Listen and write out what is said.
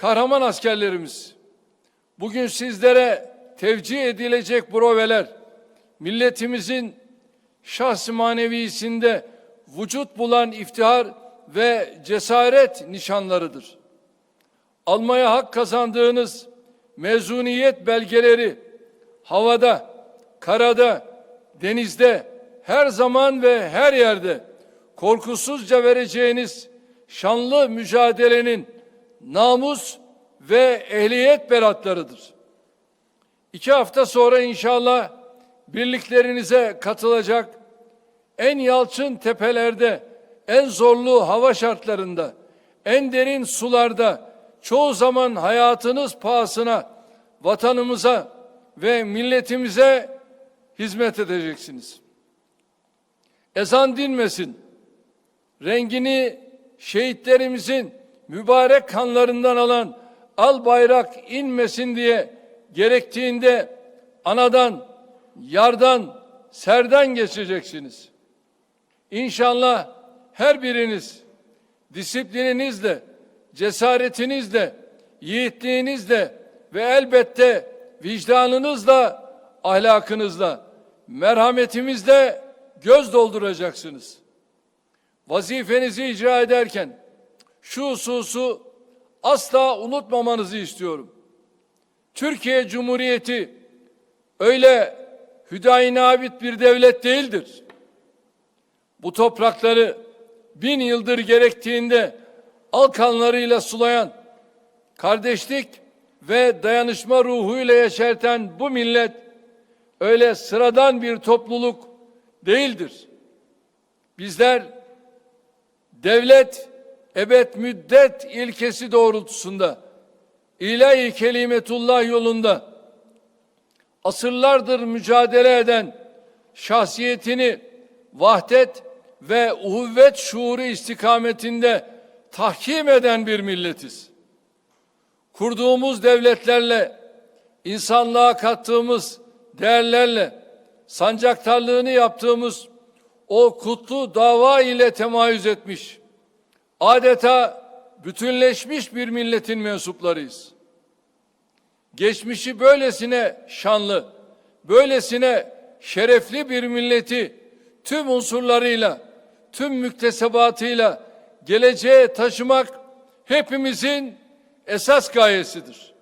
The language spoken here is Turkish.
kahraman askerlerimiz, bugün sizlere tevcih edilecek broveler, milletimizin şahs-ı manevisinde vücut bulan iftihar ve cesaret nişanlarıdır. Almaya hak kazandığınız mezuniyet belgeleri havada, karada, denizde, her zaman ve her yerde korkusuzca vereceğiniz şanlı mücadelenin namus ve ehliyet beratlarıdır. İki hafta sonra inşallah birliklerinize katılacak, en yalçın tepelerde, en zorlu hava şartlarında, en derin sularda, çoğu zaman hayatınız pahasına, vatanımıza ve milletimize hizmet edeceksiniz. Ezan dinmesin, rengini şehitlerimizin mübarek kanlarından alan al bayrak inmesin diye gerektiğinde anadan, yardan, serden geçeceksiniz. İnşallah her biriniz disiplininizle, cesaretinizle, yiğitliğinizle ve elbette vicdanınızla, ahlakınızla, merhametimizle göz dolduracaksınız. Vazifenizi icra ederken şu hususu asla unutmamanızı istiyorum. Türkiye Cumhuriyeti öyle hüdayinabit bir devlet değildir. Bu toprakları bin yıldır gerektiğinde alkanlarıyla sulayan, kardeşlik ve dayanışma ruhuyla yeşerten bu millet öyle sıradan bir topluluk değildir. Bizler devlet ebed müddet ilkesi doğrultusunda ilahi kelimetullah yolunda asırlardır mücadele eden şahsiyetini vahdet ve uhuvvet şuuru istikametinde tahkim eden bir milletiz. Kurduğumuz devletlerle, insanlığa kattığımız değerlerle, sancaktarlığını yaptığımız o kutlu dava ile temayüz etmiş, adeta bütünleşmiş bir milletin mensuplarıyız. Geçmişi böylesine şanlı, böylesine şerefli bir milleti tüm unsurlarıyla, tüm müktesebatıyla geleceğe taşımak hepimizin esas gayesidir.